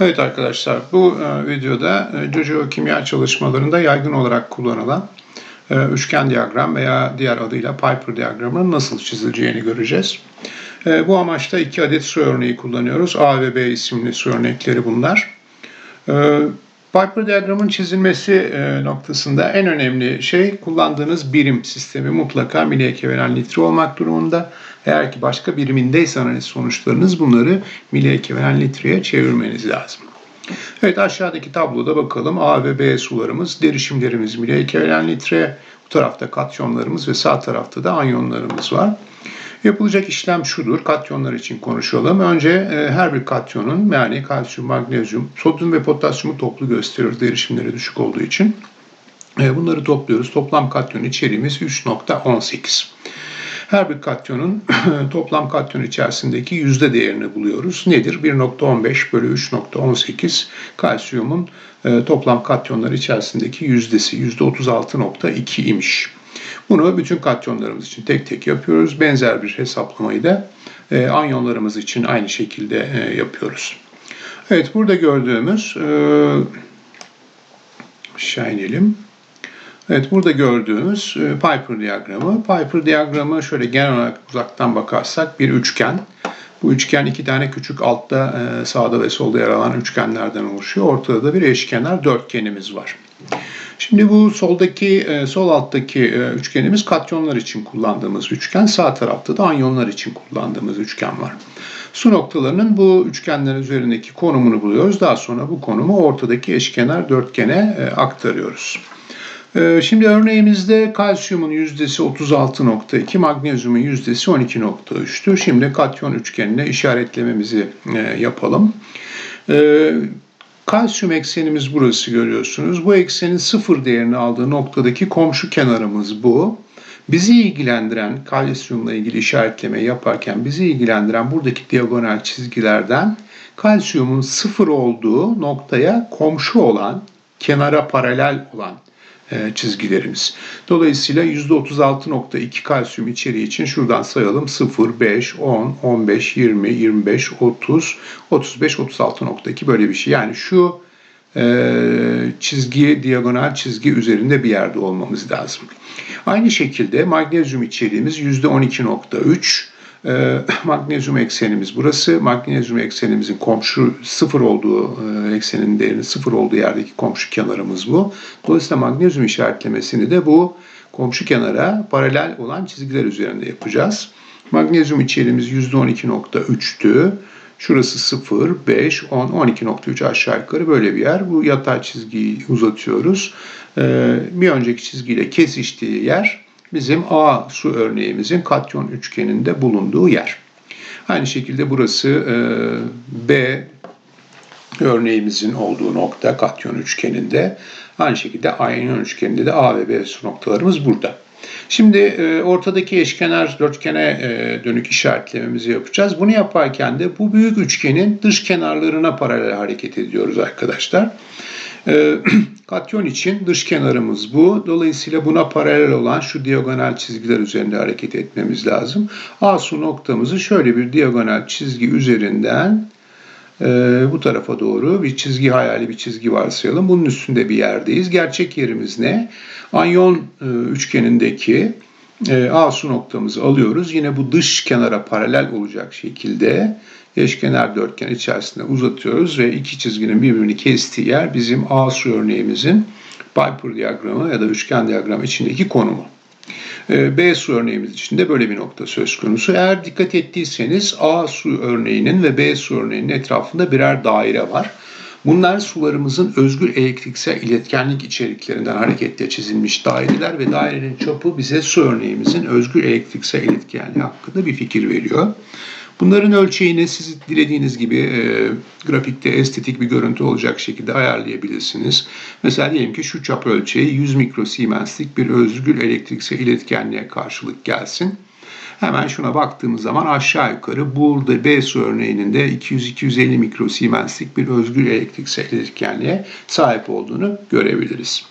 Evet arkadaşlar bu e, videoda e, coğrafya çalışmalarında yaygın olarak kullanılan e, üçgen diyagram veya diğer adıyla Piper diyagramının nasıl çizileceğini göreceğiz. Bu amaçla iki adet su örneği kullanıyoruz. A ve B isimli su örnekleri bunlar. Piper diyagramın çizilmesi e, noktasında en önemli şey kullandığınız birim sistemi mutlaka mili ekevalen litre olmak durumunda. Eğer ki başka birimindeyse analiz sonuçlarınız bunları mili ekevalen litreye çevirmeniz lazım. Evet aşağıdaki tabloda bakalım A ve B sularımız, derişimlerimiz mili ekevalen litre, bu tarafta katyonlarımız ve sağ tarafta da anyonlarımız var. Yapılacak işlem şudur. Katyonlar için konuşalım. Önce e, her bir katyonun yani kalsiyum, magnezyum, sodyum ve potasyumu toplu gösteriyoruz derişimleri düşük olduğu için. E, bunları topluyoruz. Toplam katyon içeriğimiz 3.18. Her bir katyonun toplam katyon içerisindeki yüzde değerini buluyoruz. Nedir? 1.15 bölü 3.18 kalsiyumun e, toplam katyonlar içerisindeki yüzdesi %36.2 imiş. Bunu bütün katyonlarımız için tek tek yapıyoruz. Benzer bir hesaplamayı da e, anyonlarımız için aynı şekilde e, yapıyoruz. Evet burada gördüğümüz e, aşağı. Evet burada gördüğümüz e, Piper diyagramı. Piper diyagramı şöyle genel olarak uzaktan bakarsak bir üçgen. Bu üçgen iki tane küçük altta e, sağda ve solda yer alan üçgenlerden oluşuyor. Ortada da bir eşkenar dörtgenimiz var. Şimdi bu soldaki e, sol alttaki üçgenimiz katyonlar için kullandığımız üçgen. Sağ tarafta da anyonlar için kullandığımız üçgen var. Su noktalarının bu üçgenler üzerindeki konumunu buluyoruz. Daha sonra bu konumu ortadaki eşkenar dörtgene aktarıyoruz. Ee, şimdi örneğimizde kalsiyumun yüzdesi 36.2, magnezyumun yüzdesi 12.3'tü. Şimdi katyon üçgenine işaretlememizi e, yapalım. Kalsiyum eksenimiz burası görüyorsunuz. Bu eksenin sıfır değerini aldığı noktadaki komşu kenarımız bu. Bizi ilgilendiren kalsiyumla ilgili işaretleme yaparken bizi ilgilendiren buradaki diagonal çizgilerden kalsiyumun sıfır olduğu noktaya komşu olan, kenara paralel olan çizgilerimiz. Dolayısıyla %36.2 kalsiyum içeriği için şuradan sayalım 0, 5, 10, 15, 20, 25, 30, 35, 36.2 böyle bir şey. Yani şu e, çizgi, diagonal çizgi üzerinde bir yerde olmamız lazım. Aynı şekilde magnezyum içeriğimiz %12.3, e, magnezyum eksenimiz burası. Magnezyum eksenimizin komşu sıfır olduğu e, eksenin değerinin sıfır olduğu yerdeki komşu kenarımız bu. Dolayısıyla magnezyum işaretlemesini de bu komşu kenara paralel olan çizgiler üzerinde yapacağız. Magnezyum içeriğimiz %12.3'tü. Şurası 0, 5, 10, 12.3 aşağı yukarı böyle bir yer. Bu yatay çizgiyi uzatıyoruz. Ee, bir önceki çizgiyle kesiştiği yer bizim A su örneğimizin katyon üçgeninde bulunduğu yer. Aynı şekilde burası e, B örneğimizin olduğu nokta katyon üçgeninde. Aynı şekilde anyon üçgeninde de A ve B su noktalarımız burada. Şimdi e, ortadaki eşkenar dörtgene e, dönük işaretlememizi yapacağız. Bunu yaparken de bu büyük üçgenin dış kenarlarına paralel hareket ediyoruz arkadaşlar. E, katyon için dış kenarımız bu. Dolayısıyla buna paralel olan şu diagonal çizgiler üzerinde hareket etmemiz lazım. A su noktamızı şöyle bir diagonal çizgi üzerinden e, bu tarafa doğru bir çizgi hayali bir çizgi varsayalım. Bunun üstünde bir yerdeyiz. Gerçek yerimiz ne? Anyon e, üçgenindeki e, A noktamızı alıyoruz. Yine bu dış kenara paralel olacak şekilde eşkenar dörtgen içerisinde uzatıyoruz ve iki çizginin birbirini kestiği yer bizim A su örneğimizin Piper diyagramı ya da üçgen diyagram içindeki konumu. Ee, B su örneğimiz için de böyle bir nokta söz konusu. Eğer dikkat ettiyseniz A su örneğinin ve B su örneğinin etrafında birer daire var. Bunlar sularımızın özgür elektriksel iletkenlik içeriklerinden hareketle çizilmiş daireler ve dairenin çapı bize su örneğimizin özgür elektriksel iletkenliği hakkında bir fikir veriyor. Bunların ölçeğini siz dilediğiniz gibi e, grafikte estetik bir görüntü olacak şekilde ayarlayabilirsiniz. Mesela diyelim ki şu çap ölçeği 100 mikrosiemenslik bir özgül elektriksel iletkenliğe karşılık gelsin. Hemen şuna baktığımız zaman aşağı yukarı burada B su örneğinin de 200-250 mikrosiemenslik bir özgül elektriksel iletkenliğe sahip olduğunu görebiliriz.